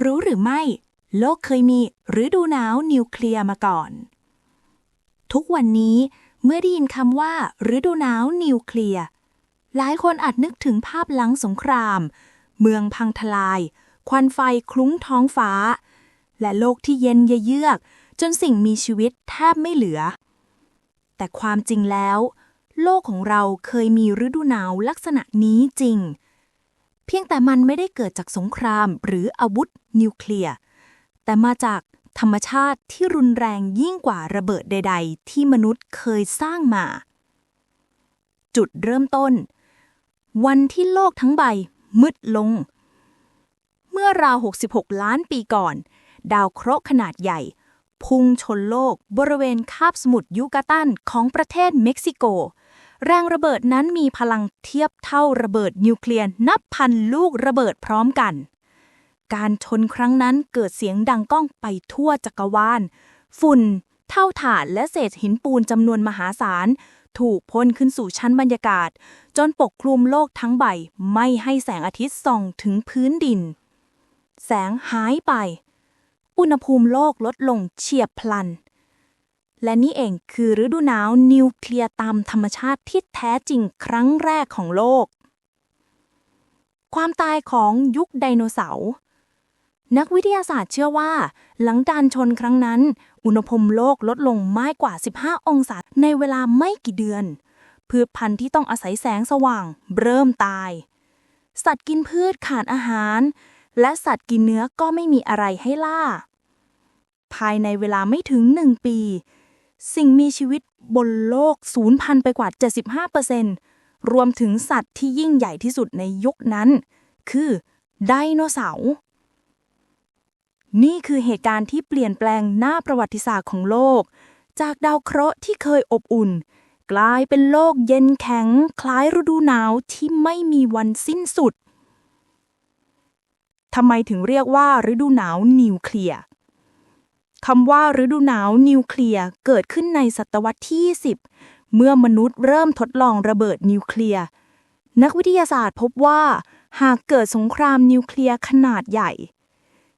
รู้หรือไม่ โลกเคยมีฤดูหนาวนิวเคลียร์มาก่อน ทุกวันนี้เมื่อได้ยินคำว่าฤดูหนาวนิวเคลียร์หลายคนอาจนึกถึงภาพหลังสงคราม เมืองพังทลาย ควันไฟคลุ้งท้องฟ้า และโลกที่เย็นเยือก จนสิ่งมีชีวิตแทบไม่เหลือ แต่ความจริงแล้ว โลกของเราเคยมีฤดูหนาวลักษณะนี้จริง พียงแต่มันไม่ได้เกิดจากสงครามหรืออาวุธนิวเคลียร์แต่มาจากธรรมชาติที่รุนแรงยิ่งกว่าระเบิดใด ๆ ที่มนุษย์เคยสร้างมา จุดเริ่มต้น วันที่โลกทั้งใบมืดลง เมื่อราว 66 ล้านปีก่อน ดาวเคราะห์ขนาดใหญ่ พุ่งชนโลกบริเวณคาบสมุทรยูกาตันของประเทศเม็กซิโก แรงระเบิดนั้นมีพลังเทียบเท่าระเบิดนิวเคลียร์นับพันลูกระเบิดพร้อมกัน การชนครั้งนั้นเกิดเสียงดังก้องไปทั่วจักรวาล ฝุ่น เท่าฐานและเศษหินปูนจำนวนมหาศาล ถูกพ่นขึ้นสู่ชั้นบรรยากาศ จนปกคลุมโลกทั้งใบ ไม่ให้แสงอาทิตย์ส่องถึงพื้นดิน แสงหายไป อุณหภูมิโลกลดลงเฉียบพลัน และนี่เองคือฤดูหนาวนิวเคลียร์ตามธรรมชาติที่แท้จริงครั้งแรกของโลก ความตายของยุคไดโนเสาร์นักวิทยาศาสตร์เชื่อว่า หลังการชนครั้งนั้น อุณหภูมิโลกลดลงมากกว่า 15 องศาในเวลาไม่กี่เดือน พืชพันธุ์ที่ต้องอาศัยแสงสว่าง เริ่มตาย สัตว์กินพืชขาดอาหาร และสัตว์กินเนื้อก็ไม่มีอะไรให้ล่า ภายในเวลาไม่ถึงหนึ่งปี สิ่งมีชีวิตบนโลกสูญพันธุ์ไปกว่า 75%รวมถึงสัตว์ที่ยิ่งใหญ่ที่สุดในยุคนั้น คือไดโนเสาร์นี่คือเหตุการณ์ที่เปลี่ยนแปลงหน้าประวัติศาสตร์ของโลก จากดาวเคราะห์ที่เคยอบอุ่น กลายเป็นโลกเย็นแข็ง คล้ายฤดูหนาวที่ไม่มีวันสิ้นสุดทำไมถึงเรียกว่าฤดูหนาวนิวเคลียร์ คำว่าฤดูหนาวนิวเคลียร์เกิดขึ้นในศตวรรษที่10เมื่อมนุษย์เริ่มทดลองระเบิดนิวเคลียร์ นักวิทยาศาสตร์พบว่า หากเกิดสงครามนิวเคลียร์ขนาดใหญ่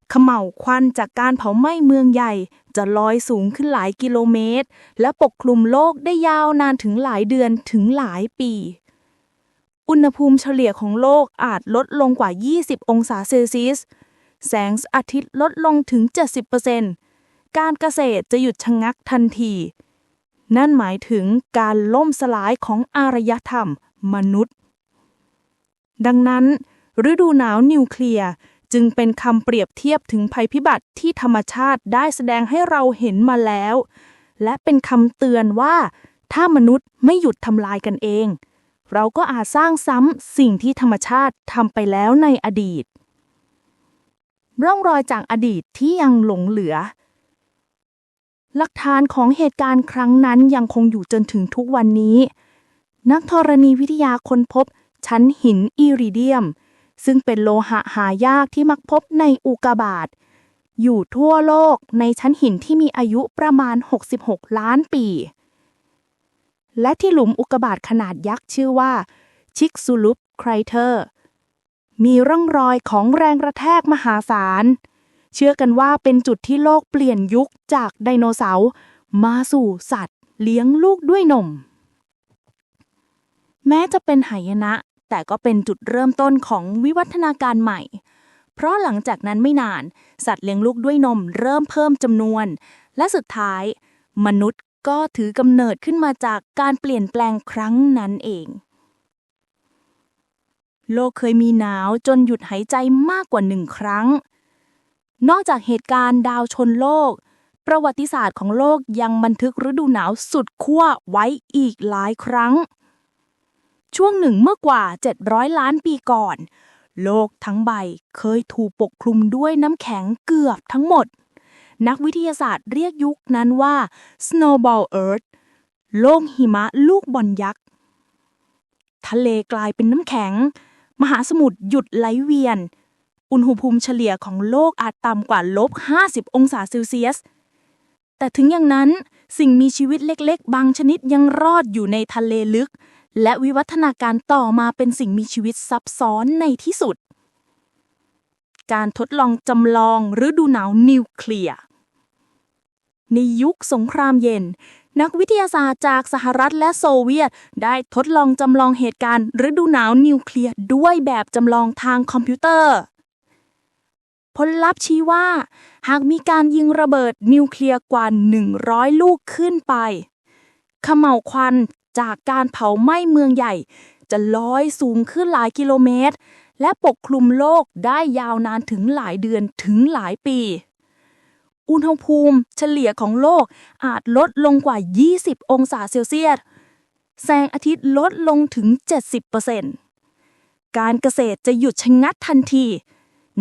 เขม่าวควันจากการเผาไหม้เมืองใหญ่ จะลอยสูงขึ้นหลายกิโลเมตร และปกคลุมโลกได้ยาวนานถึงหลายเดือนถึงหลายปี อุณหภูมิเฉลี่ยของโลกอาจลดลงกว่า 20 องศาเซลเซียส แสงอาทิตย์ลดลงถึง 70% การเกษตรจะหยุดชะงักทันที นั่นหมายถึงการล่มสลายของอารยธรรม มนุษย์ ดังนั้น ฤดูหนาวนิวเคลียร์จึงเป็นคำเปรียบเทียบถึงภัยพิบัติที่ธรรมชาติได้แสดงให้เราเห็นมาแล้ว และเป็นคำเตือนว่า ถ้ามนุษย์ไม่หยุดทำลายกันเอง เราก็อาจสร้างซ้ำสิ่งที่ธรรมชาติทำไปแล้วในอดีต ร่องรอยจากอดีตที่ยังหลงเหลือ หลักฐานของเหตุการณ์ครั้งนั้นยังคงอยู่จนถึงทุกวันนี้ นักธรณีวิทยาค้นพบชั้นหินอิริเดียม ซึ่งเป็นโลหะหายากที่มักพบในอุกกาบาตอยู่ทั่วโลกในชั้นหินที่มีอายุประมาณ 66 ล้านปี และที่หลุมอุกกาบาตขนาดยักษ์ชื่อว่า ชิกซูลุปไครเทอร์ มีร่องรอยของแรงกระแทกมหาศาล เชื่อกันว่าเป็นจุดที่โลกเปลี่ยนยุคจากไดโนเสาร์มาสู่สัตว์ เลี้ยงลูกด้วยนม แม้จะเป็นหายนะ แต่ก็เป็นจุดเริ่มต้นของวิวัฒนาการใหม่ เพราะหลังจากนั้นไม่นาน สัตว์เลี้ยงลูกด้วยนมเริ่มเพิ่มจำนวน และสุดท้าย มนุษย์ก็ถือกำเนิดขึ้นมาจากการเปลี่ยนแปลงครั้งนั้นเอง โลกเคยมีหนาวจนหยุดหายใจมากกว่าหนึ่งครั้ง นอกจากเหตุการณ์ดาวชนโลก ประวัติศาสตร์ของโลกยังบันทึกฤดูหนาวสุดขั้วไว้อีกหลายครั้ง ช่วงหนึ่งเมื่อกว่า 700 ล้านปีก่อน โลกทั้งใบเคยถูกปกคลุมด้วยน้ำแข็งเกือบทั้งหมด นักวิทยาศาสตร์เรียกยุคนั้นว่า Snowball Earth โลกหิมะลูกบอลยักษ์ ทะเลกลายเป็นน้ำแข็ง มหาสมุทรหยุดไหลเวียน อุณหภูมิเฉลี่ยของโลกอาจต่ำกว่าลบ 50 องศาเซลเซียส แต่ถึงอย่างนั้นสิ่งมีชีวิตเล็กๆ บางชนิดยังรอดอยู่ในทะเลลึก และวิวัฒนาการต่อมาเป็นสิ่งมีชีวิตซับซ้อนในที่สุด การทดลองจำลองฤดูหนาวนิวเคลียร์ในยุคสงครามเย็น นักวิทยาศาสตร์จากสหรัฐและโซเวียต ได้ทดลองจำลองเหตุการณ์ฤดูหนาวนิวเคลียร์ด้วยแบบจำลองทางคอมพิวเตอร์ ผลลัพธ์ชี้ว่า หากมีการยิงระเบิดนิวเคลียร์กว่า 100 ลูกขึ้นไปขม่าวควันจากการเผาไหม้เมืองใหญ่ จะลอยสูงขึ้นหลายกิโลเมตร และปกคลุมโลกได้ยาวนานถึงหลายเดือนถึงหลายปี อุณหภูมิเฉลี่ยของโลกอาจลดลงกว่า 20 องศาเซลเซียส แสงอาทิตย์ลดลงถึง 70%การเกษตรจะหยุดชะงักทันที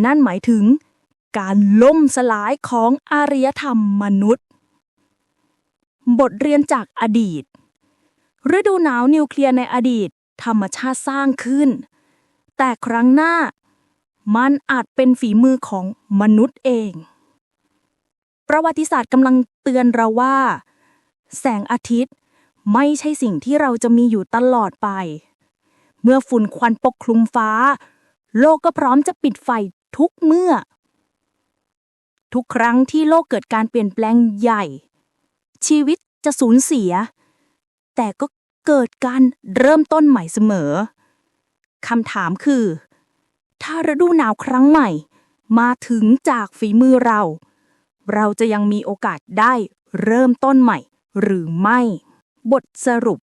นั่นหมายถึง การล่มสลายของอารยธรรมมนุษย์ บทเรียนจากอดีต ฤดูหนาวนิวเคลียร์ในอดีต ธรรมชาติสร้างขึ้น แต่ครั้งหน้า มันอาจเป็นฝีมือของมนุษย์เอง ประวัติศาสตร์กำลังเตือนเราว่า แสงอาทิตย์ไม่ใช่สิ่งที่เราจะมีอยู่ตลอดไป เมื่อฝุ่นควันปกคลุมฟ้า โลกก็พร้อมจะปิดไฟ ทุกเมื่อ ทุกครั้งที่โลกเกิดการเปลี่ยนแปลงใหญ่ ชีวิตจะสูญเสีย แต่ก็เกิดการเริ่มต้นใหม่เสมอคำถามคือ ถ้าฤดูหนาวครั้งใหม่ มาถึงจากฝีมือเรา เราจะยังมีโอกาสได้เริ่มต้นใหม่ หรือไม่ บทสรุป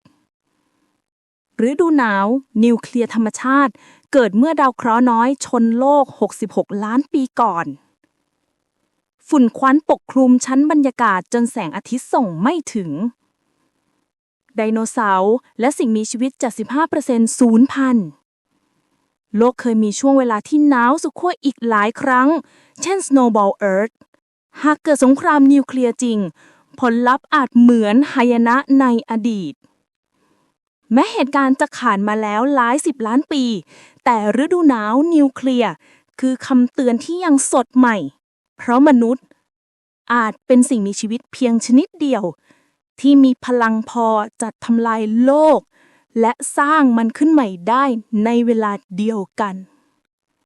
ฤดูหนาว นิวเคลียร์ธรรมชาติ เกิดเมื่อดาวเคราะห์น้อยชนโลก 66 ล้านปีก่อน ฝุ่นควันปกคลุมชั้นบรรยากาศจนแสงอาทิตย์ส่งไม่ถึง ไดโนเสาร์และสิ่งมีชีวิต75%สูญพันโลกเคยมีช่วงเวลาที่หนาวสุดขั้วอีกหลายครั้ง เช่น Snowball Earth หากเกิดสงครามนิวเคลียร์จริง ผลลัพธ์อาจเหมือนหายนะในอดีต แม้เหตุการณ์จะผ่านมาแล้วหลายสิบล้านปี แต่ฤดูหนาวนิวเคลียร์คือคำเตือนที่ยังสดใหม่ เพราะมนุษย์ อาจเป็นสิ่งมีชีวิตเพียงชนิดเดียว ที่มีพลังพอจะทำลายโลก และสร้างมันขึ้นใหม่ได้ในเวลาเดียวกัน